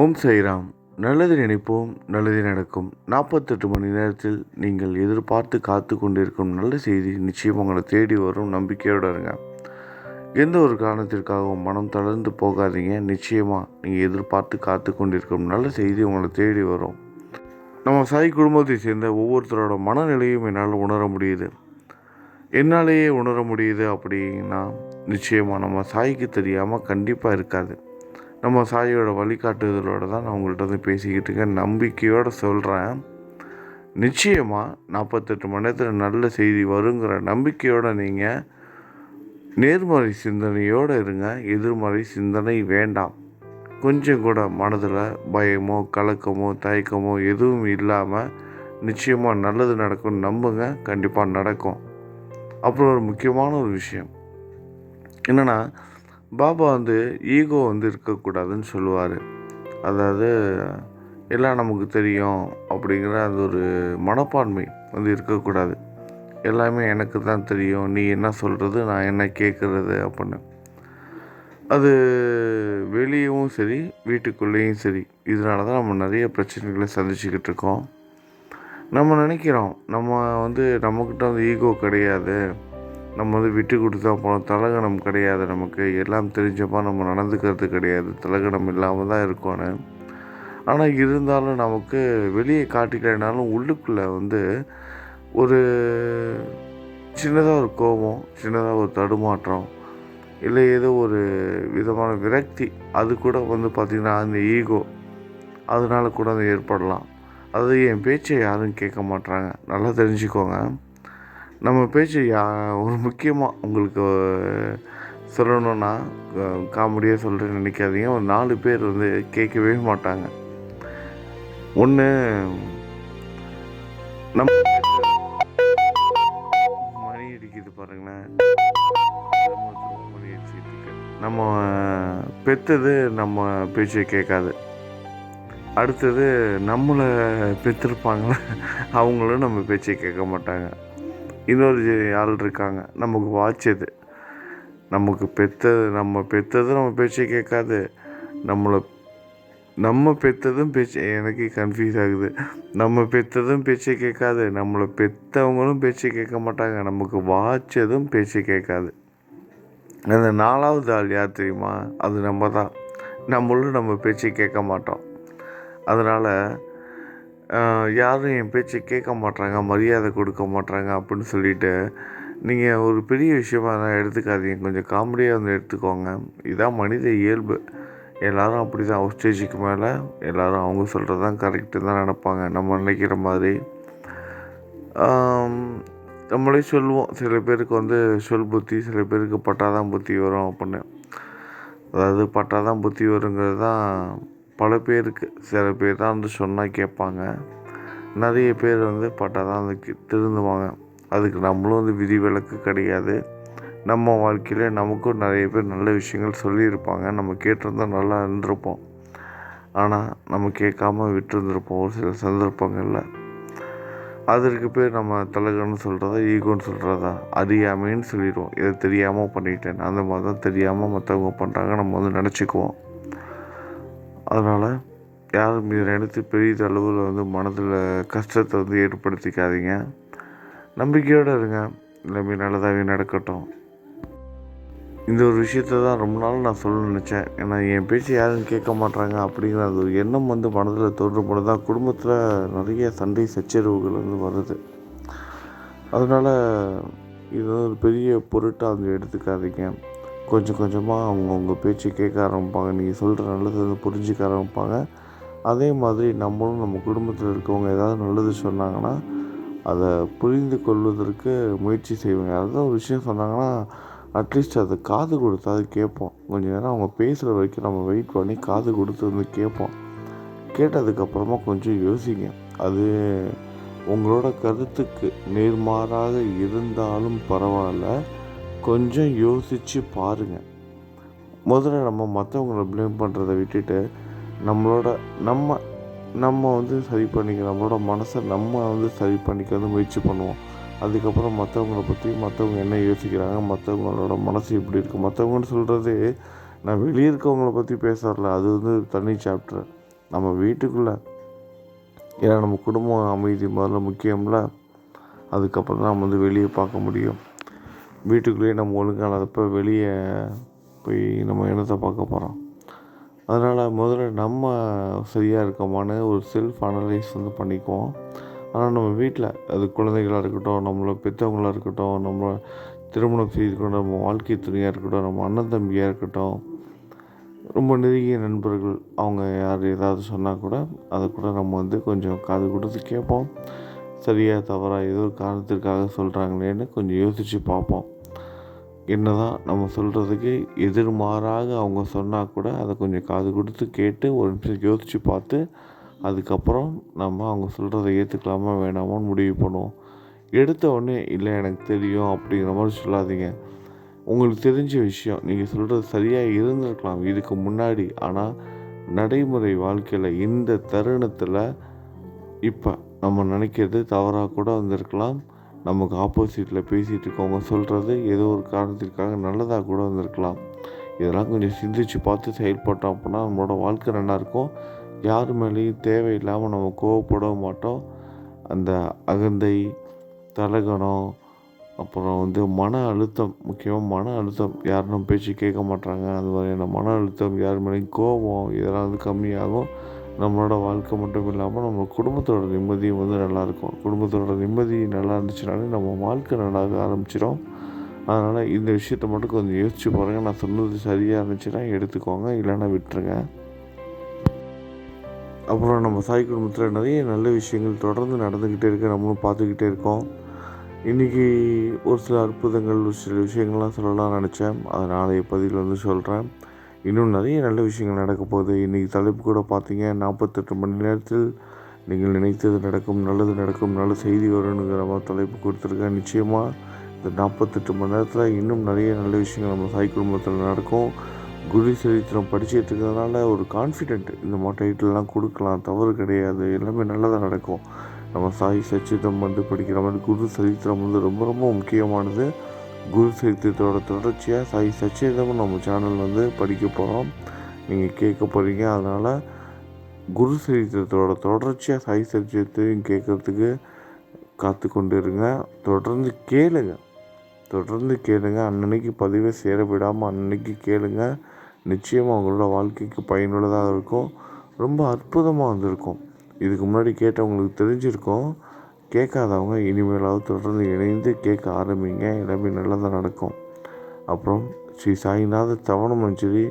ஓம் சைராம். நல்லது நினைப்போம் நல்லது நடக்கும். நாற்பத்தெட்டு மணி நேரத்தில் நீங்கள் எதிர்பார்த்து காத்து கொண்டிருக்கும் நல்ல செய்தி நிச்சயம் உங்களை தேடி வரும் நம்பிக்கையோடு இருங்க. எந்த ஒரு காரணத்திற்காகவும் மனம் தளர்ந்து போகாதீங்க. நிச்சயமாக நீங்கள் எதிர்பார்த்து காத்து கொண்டிருக்கும் நல்ல செய்தி உங்களை தேடி வரும். நம்ம சாய் குடும்பத்தை சேர்ந்த ஒவ்வொருத்தரோட மனநிலையும் என்னால் உணர முடியுது. என்னாலேயே உணர முடியுது அப்படின்னா நிச்சயமாக நம்ம சாய்க்கு தெரியாமல் கண்டிப்பாக இருக்காது. நம்ம சாயோட வழிகாட்டுதலோடு தான் நான் உங்கள்கிட்ட வந்து பேசிக்கிட்டு இருக்கேன். நம்பிக்கையோடு சொல்கிறேன் நிச்சயமாக நாற்பத்தெட்டு மணி நேரத்தில் நல்ல செய்தி வருங்கிற நம்பிக்கையோடு நீங்கள் நேர்மறை சிந்தனையோடு இருங்க. எதிர்மறை சிந்தனை வேண்டாம். கொஞ்சம் கூட மனதில் பயமோ கலக்கமோ தயக்கமோ எதுவும் இல்லாமல் நிச்சயமாக நல்லது நடக்கும் நம்புங்க. கண்டிப்பாக நடக்கும். அப்புறம் ஒரு முக்கியமான ஒரு விஷயம். என்னென்னா பாபா வந்து ஈகோ வந்து இருக்கக்கூடாதுன்னு சொல்லுவார். அதாவது எல்லாம் நமக்கு தெரியும் அப்படிங்கிற அது ஒரு மனப்பான்மை வந்து இருக்கக்கூடாது. எல்லாமே எனக்கு தான் தெரியும். நீ என்ன சொல்கிறது நான் என்ன கேட்குறது அப்படின்னு. அது வெளியவும் சரி வீட்டுக்குள்ளேயும் சரி. இதனால தான் நம்ம நிறைய பிரச்சனைகளை சந்திச்சுக்கிட்டு இருக்கோம். நம்ம நினைக்கிறோம் நம்ம வந்து நம்மக்கிட்ட வந்து ஈகோ கிடையாது. நம்ம வந்து விட்டு கொடுத்தா போனோம் தலகணம் கிடையாது நமக்கு. எல்லாம் தெரிஞ்சப்போ நம்ம நடந்துக்கிறது கிடையாது. தலகணம் இல்லாமல் தான் இருக்கோன்னு ஆனால் இருந்தாலும் நமக்கு வெளியே காட்டிக்கலைனாலும் உள்ளுக்குள்ளே வந்து ஒரு சின்னதாக ஒரு கோபம் சின்னதாக ஒரு தடுமாற்றம் இல்லை ஏதோ ஒரு விதமான விரக்தி அது கூட வந்து பார்த்திங்கன்னா அந்த ஈகோ அதனால கூட அது ஏற்படலாம். அது என் பேச்சை யாரும் கேட்க மாட்றாங்க. நல்லா தெரிஞ்சுக்கோங்க. நம்ம பேச்சு யா ஒரு முக்கியமாக உங்களுக்கு சொல்லணுன்னா காமெடியாக சொல்கிறேன்னு நினைக்காதீங்க. ஒரு நாலு பேர் வந்து கேட்கவே மாட்டாங்க. ஒன்று நம்ம மணி அடிக்குது பாருங்களேன். மணி அடிச்சுட்டு இருக்கு நம்ம பெற்றது நம்ம பேச்சை கேட்காது. அடுத்தது நம்மளை பெற்றிருப்பாங்களே அவங்களும் நம்ம பேச்சை கேட்க மாட்டாங்க. இன்னொரு ஆள் இருக்காங்க நமக்கு வாய்ச்சது. நமக்கு பெற்றது நம்ம பெற்றது நம்ம பேச்சை கேட்காது. நம்மளை நம்ம பெற்றதும் பேச்சு எனக்கு கன்ஃபியூஸ் ஆகுது. நம்ம பெற்றதும் பேச்சை கேட்காது. நம்மளை பெற்றவங்களும் பேச்சை கேட்க மாட்டாங்க. நமக்கு வாய்ச்சதும் பேச்சை கேட்காது. அந்த நாலாவது ஆள் யார் தெரியுமா? அது நம்ம தான் நம்மளும் நம்ம பேச்சை கேட்க மாட்டோம். அதனால் யாரும் என் பேச்சை கேட்க மாட்றாங்க மரியாதை கொடுக்க மாட்றாங்க அப்படின்னு சொல்லிட்டு நீங்கள் ஒரு பெரிய விஷயமா தான் எடுத்துக்காதீங்க. கொஞ்சம் காமெடியாக வந்து எடுத்துக்கோங்க. இதான் மனித இயல்பு. எல்லோரும் அப்படி தான் ஒரு ஸ்டேஜுக்கு மேலே எல்லோரும் அவங்க சொல்கிறது தான் கரெக்டு தான் நினப்பாங்க. நம்ம நினைக்கிற மாதிரி. நம்மளே சொல்லுவோம். சில பேருக்கு வந்து சொல் புத்தி சில பேருக்கு பட்டாதான் புத்தி வரும் அப்படின்னு. அதாவது பட்டாதான் புத்தி வருங்கிறது தான் பல பேருக்கு சில பேர் தான் வந்து சொன்னால் கேட்பாங்க. நிறைய பேர் வந்து பட்டால் தான் வந்து திருந்துவாங்க. அதுக்கு நம்மளும் வந்து விதிவிலக்கு கிடையாது. நம்ம வாழ்க்கையில் நமக்கும் நிறைய பேர் நல்ல விஷயங்கள் சொல்லியிருப்பாங்க. நம்ம கேட்டிருந்தா நல்லா இருந்திருப்போம். ஆனால் நம்ம கேட்காம விட்டுருந்துருப்போம் ஒரு சில சந்தர்ப்பங்களில். அதற்கு பேர் நம்ம தலகன்னு சொல்கிறதா ஈகோன்னு சொல்கிறதா அறியாமைன்னு சொல்லிடுவோம். இதை தெரியாமல் பண்ணிட்டேன் அந்த மாதிரி தான் தெரியாமல் மற்றவங்க பண்ணுறாங்க நம்ம வந்து நினச்சிக்குவோம். அதனால் யாரும் இதை நினைத்து பெரிய அளவில் வந்து மனதில் கஷ்டத்தை வந்து ஏற்படுத்திக்காதீங்க. நம்பிக்கையோடு இருங்க. எல்லாமே நல்லதாகவே நடக்கட்டும். இந்த ஒரு விஷயத்த தான் ரொம்ப நாள் நான் சொல்ல நினச்சேன். ஏன்னா என் பேச்சு யாரும் கேட்க மாட்டாங்க அப்படிங்கிற அந்த ஒரு எண்ணம் வந்து மனதில் தோன்றும்போது தான் குடும்பத்தில் நிறைய சண்டை சச்சரவுகள் வந்து வருது. அதனால் இது ஒரு பெரிய பொருட்டாக வந்து எடுத்துக்காதீங்க. கொஞ்சம் கொஞ்சமாக அவங்கவுங்க பேச்சு கேட்க ஆரம்பிப்பாங்க. நீங்கள் சொல்கிற நல்லது வந்து புரிஞ்சிக்க ஆரம்பிப்பாங்க. அதே மாதிரி நம்மளும் நம்ம குடும்பத்தில் இருக்கவங்க ஏதாவது நல்லது சொன்னாங்கன்னா அதை புரிந்து கொள்வதற்கு முயற்சி செய்வாங்க. அதாவது ஒரு விஷயம் சொன்னாங்கன்னா அட்லீஸ்ட் அதை காது கொடுத்து அது கேட்போம். கொஞ்ச நேரம் அவங்க பேசுகிற வரைக்கும் நம்ம வெயிட் பண்ணி காது கொடுத்து வந்து கேட்போம். கேட்டதுக்கப்புறமா கொஞ்சம் யோசிங்க. அது உங்களோட கருத்துக்கு நேர்மாறாக இருந்தாலும் பரவாயில்ல. கொஞ்சம் யோசித்து பாருங்கள் முதல்ல நம்ம மற்றவங்கள ப்ளேம் பண்ணுறதை விட்டுட்டு நம்மளோட நம்ம நம்ம வந்து சரி பண்ணிக்க நம்மளோட மனசை நம்ம வந்து சரி பண்ணிக்க வந்து முயற்சி பண்ணுவோம். அதுக்கப்புறம் மற்றவங்கள பற்றி மற்றவங்க என்ன யோசிக்கிறாங்க மற்றவங்களோட மனசு எப்படி இருக்குது மற்றவங்கன்னு சொல்கிறது நான் வெளியே இருக்கவங்கள பற்றி பேச அது வந்து தனி சாப்டர் நம்ம வீட்டுக்குள்ளே ஏன்னா நம்ம குடும்பம் அமைதி முதல்ல முக்கியம்ல அதுக்கப்புறம் தான் நம்ம வந்து வெளியே பார்க்க முடியும். வீட்டுக்குள்ளேயே நம்ம ஒழுங்கா வெளியே போய் நம்ம என்னத்தை பார்க்க போகிறோம் அதனால் முதல்ல நம்ம சரியாக இருக்கோமான்னு ஒரு செல்ஃப் அனலைஸ் வந்து பண்ணிக்குவோம். ஆனால் நம்ம வீட்டில் அது குழந்தைகளாக இருக்கட்டும் நம்மளை பெற்றவங்களாக இருக்கட்டும் நம்ம திருமணம் செய்துக்கொண்ட நம்ம வாழ்க்கை துணையாக இருக்கட்டும் நம்ம அண்ணன் தம்பியாக இருக்கட்டும் ரொம்ப நெருங்கிய நண்பர்கள் அவங்க யார் ஏதாவது சொன்னால் கூட அதை கூட நம்ம வந்து கொஞ்சம் காது கொடுத்து கேட்போம். சரியா தவறா ஏதோ ஒரு காரணத்திற்காக சொல்கிறாங்களேன்னு கொஞ்சம் யோசித்து பார்ப்போம். என்ன தான் நம்ம சொல்கிறதுக்கு எதிர்மாறாக அவங்க சொன்னால் கூட அதை கொஞ்சம் காது கொடுத்து கேட்டு ஒரு நிமிஷம் யோசித்து பார்த்து அதுக்கப்புறம் நம்ம அவங்க சொல்கிறத ஏற்றுக்கலாமா வேணாமான்னு முடிவு பண்ணுவோம். எடுத்த உடனே இல்லை எனக்கு தெரியும் அப்படிங்கிற மாதிரி சொல்லாதீங்க. உங்களுக்கு தெரிஞ்ச விஷயம் நீங்கள் சொல்கிறது சரியாக இருந்திருக்கலாம் இதுக்கு முன்னாடி. ஆனால் நடைமுறை வாழ்க்கையில் இந்த தருணத்தில் இப்போ நம்ம நினைக்கிறது தவறாக கூட வந்திருக்கலாம். நமக்கு ஆப்போசிட்டில் பேசிகிட்டு இருக்கவங்க சொல்கிறது ஏதோ ஒரு காரணத்திற்காக நல்லதாக கூட வந்திருக்கலாம். இதெல்லாம் கொஞ்சம் சிந்திச்சு பார்த்து செயல்பட்டோம் அப்படின்னா நம்மளோட வாழ்க்கை நல்லாயிருக்கும் யார் மேலேயும் தேவையில்லாமல் நம்ம கோவப்படவும் மாட்டோம். அந்த அகந்தை தலகணம் அப்புறம் வந்து மன அழுத்தம் முக்கியமாக மன அழுத்தம். யாரும் பேச்சு கேட்க மாட்டாங்க. அது மாதிரியான மன அழுத்தம் யார் மேலேயும் கோபம் இதெல்லாம் வந்து கம்மியாகும். நம்மளோட வாழ்க்கை மட்டும் இல்லாமல் நம்ம குடும்பத்தோட நிம்மதியும் வந்து நல்லாயிருக்கும். குடும்பத்தோட நிம்மதி நல்லா இருந்துச்சுனாலே நம்ம வாழ்க்கை நல்லாக ஆரம்பிச்சிடும் அதனால் இந்த விஷயத்த மட்டும் கொஞ்சம் யோசிச்சு பாருங்கள் நான் சொன்னது சரியாக இருந்துச்சுன்னா எடுத்துக்கோங்க. இல்லைன்னா விட்டுருங்க. அப்புறம் நம்ம சாய் குடும்பத்தில் நிறைய நல்ல விஷயங்கள் தொடர்ந்து நடந்துக்கிட்டே இருக்க. நம்மளும் பார்த்துக்கிட்டே இருக்கோம். இன்றைக்கி ஒரு சில அற்புதங்கள் ஒரு சில விஷயங்கள்லாம் சொல்லலாம் நினச்சேன். அதை நாளைய பதிவில் வந்து சொல்கிறேன் இன்னும் நிறைய நல்ல விஷயங்கள் நடக்க போகுது. இன்றைக்கி தலைப்பு கூட பார்த்தீங்க நாற்பத்தெட்டு மணி நேரத்தில் நீங்கள் நினைத்தது நடக்கும் நல்லது நடக்கும் நல்ல செய்தி வரும்ங்கிற மாதிரி தலைப்பு கொடுத்துருக்கேன் நிச்சயமாக இந்த நாற்பத்தெட்டு மணி நேரத்தில் இன்னும் நிறைய நல்ல விஷயங்கள் நம்ம சாய் குடும்பத்தில் நடக்கும். குரு சரித்திரம் படிச்சுட்டு இருக்கிறதுனால ஒரு கான்ஃபிடென்ட் இந்த மாதிரி டைட்டிலெலாம் கொடுக்கலாம். தவறு கிடையாது. எல்லாமே நல்லதாக நடக்கும். நம்ம சாய் சச்சிதம் வந்து படிக்கிற மாதிரி குரு சரித்திரம் வந்து ரொம்ப ரொம்ப முக்கியமானது. குரு சரித்திரத்தோட தொடர்ச்சியாக சாய் சச்சேதமும் நம்ம சேனல் வந்து படிக்க போகிறோம் நீங்கள் கேட்க போகிறீங்க அதனால் குரு சரித்திரத்தோட தொடர்ச்சியாக சாய் சரித்திரத்தையும் கேட்குறதுக்கு காத்து கொண்டு இருங்க தொடர்ந்து கேளுங்க. தொடர்ந்து கேளுங்க. அன்னன்னைக்கு பதிவை சேர விடாமல் அன்னன்னைக்கு கேளுங்க. நிச்சயமாக உங்களோட வாழ்க்கைக்கு பயனுள்ளதாக இருக்கும். ரொம்ப அற்புதமாக வந்திருக்கும். இதுக்கு முன்னாடி கேட்டவங்களுக்கு தெரிஞ்சிருக்கும். கேட்காதவங்க இனிமேலாவது தொடர்ந்து இணைந்து கேட்க ஆரம்பிங்க. எல்லாமே நல்லதாக நடக்கும். அப்புறம் ஸ்ரீ சாய்நாத தவண மஞ்சரி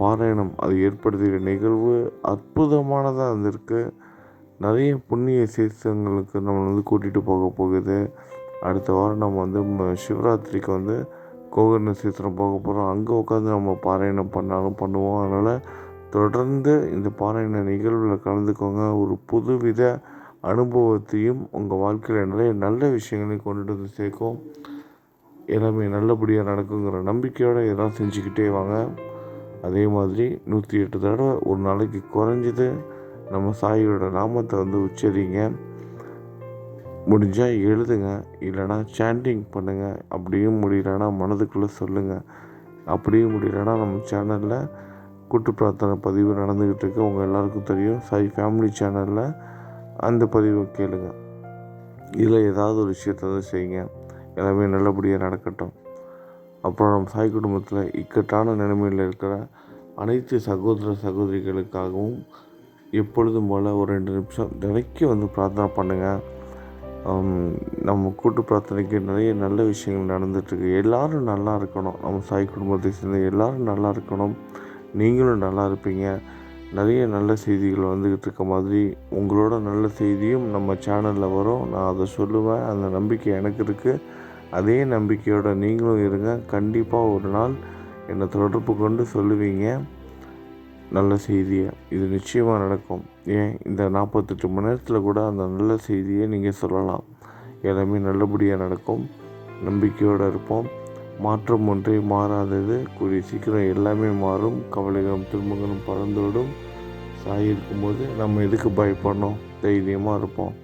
பாராயணம். அது ஏற்படுத்திய நிகழ்வு அற்புதமானதாக இருந்திருக்கு. நிறைய புண்ணிய சீர்த்தங்களுக்கு நம்ம வந்து கூட்டிகிட்டு போக போகுது. அடுத்த வாரம் நம்ம வந்து சிவராத்திரிக்கு வந்து கோகர்ண சீத்திரம் போக போகிறோம் அங்கே உட்காந்து நம்ம பாராயணம் பண்ணாலும் பண்ணுவோம். அதனால் தொடர்ந்து இந்த பாராயண நிகழ்வில் கலந்துக்கோங்க. ஒரு புதுவித அனுபவத்தையும் உங்கள் வாழ்க்கையில் நிறைய நல்ல விஷயங்களையும் கொண்டுட்டு வந்து சேர்க்கும். எல்லாமே நல்லபடியாக நடக்குங்கிற நம்பிக்கையோடு இதெல்லாம் செஞ்சுக்கிட்டே வாங்க. அதே மாதிரி நூற்றி எட்டு தடவை ஒரு நாளைக்கு குறைஞ்சது நம்ம சாயோட நாமத்தை வந்து உச்சரிங்க. முடிஞ்சால் எழுதுங்க இல்லைனா சாண்டிங் பண்ணுங்கள் அப்படியும் முடியலன்னா மனதுக்குள்ளே சொல்லுங்கள் அப்படியும் முடியலன்னா நம்ம சேனலில் கூட்டு பிரார்த்தனை பதிவு நடந்துக்கிட்டு இருக்கு. உங்கள் எல்லாருக்கும் தெரியும். சாய் ஃபேமிலி சேனலில் அந்த பதிவை கேளுங்க. இதில் ஏதாவது ஒரு விஷயத்த வந்து செய்யுங்க. எல்லாமே நல்லபடியாக நடக்கட்டும். அப்புறம் நம்ம சாய் குடும்பத்தில் இக்கட்டான நிலைமையில் இருக்கிற அனைத்து சகோதர சகோதரிகளுக்காகவும் எப்பொழுதும் போல் ஒரு ரெண்டு நிமிஷம் தினைக்கு வந்து பிரார்த்தனை பண்ணுங்கள் நம்ம கூட்டு பிரார்த்தனைக்கு நிறைய நல்ல விஷயங்கள் நடந்துகிட்ருக்கு எல்லோரும் நல்லா இருக்கணும். நம்ம சாய் குடும்பத்தை சேர்ந்த எல்லோரும் நல்லா இருக்கணும். நீங்களும் நல்லா இருப்பீங்க. நிறைய நல்ல செய்திகள் வந்துக்கிட்டு இருக்க மாதிரி உங்களோட நல்ல செய்தியும் நம்ம சேனலில் வரும். நான் அதை சொல்லுவேன். அந்த நம்பிக்கை எனக்கு இருக்குது அதே நம்பிக்கையோட நீங்களும் இருங்க. கண்டிப்பாக ஒரு நாள் என்னை தொடர்பு கொண்டு சொல்லுவீங்க. நல்ல செய்தியை. இது நிச்சயமாக நடக்கும். ஏன்? இந்த நாற்பத்தெட்டு மணி நேரத்தில் கூட அந்த நல்ல செய்தியை நீங்கள் சொல்லலாம். எல்லாமே நல்லபடியாக நடக்கும். நம்பிக்கையோடு இருப்போம். மாற்றம் ஒன்றே மாறாதது. கூடிய சீக்கிரம் எல்லாமே மாறும். கவலைகளும் துன்பங்களும் பறந்துவிடும். சாய் இருக்கும்போது நம்ம எதுக்கு பயப்படணும்? தைரியமாக இருப்போம்.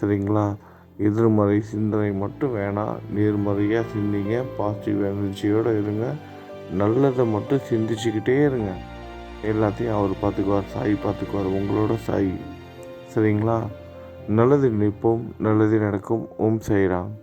சரிங்களா? எதிர்மறை சிந்தனை மட்டும் வேணாம். நேர்மறையாக சிந்திங்க. பாசிட்டிவ் எனர்ஜியோடு இருங்க. நல்லதை மட்டும் சிந்திச்சுக்கிட்டே இருங்க. எல்லாத்தையும் அவர் பார்த்துக்குவார் சாய் பார்த்துக்குவார். உங்களோட சாய். சரிங்களா? நல்லது நிற்போம். நல்லது நடக்கும். ஓம் சாய்ராம்.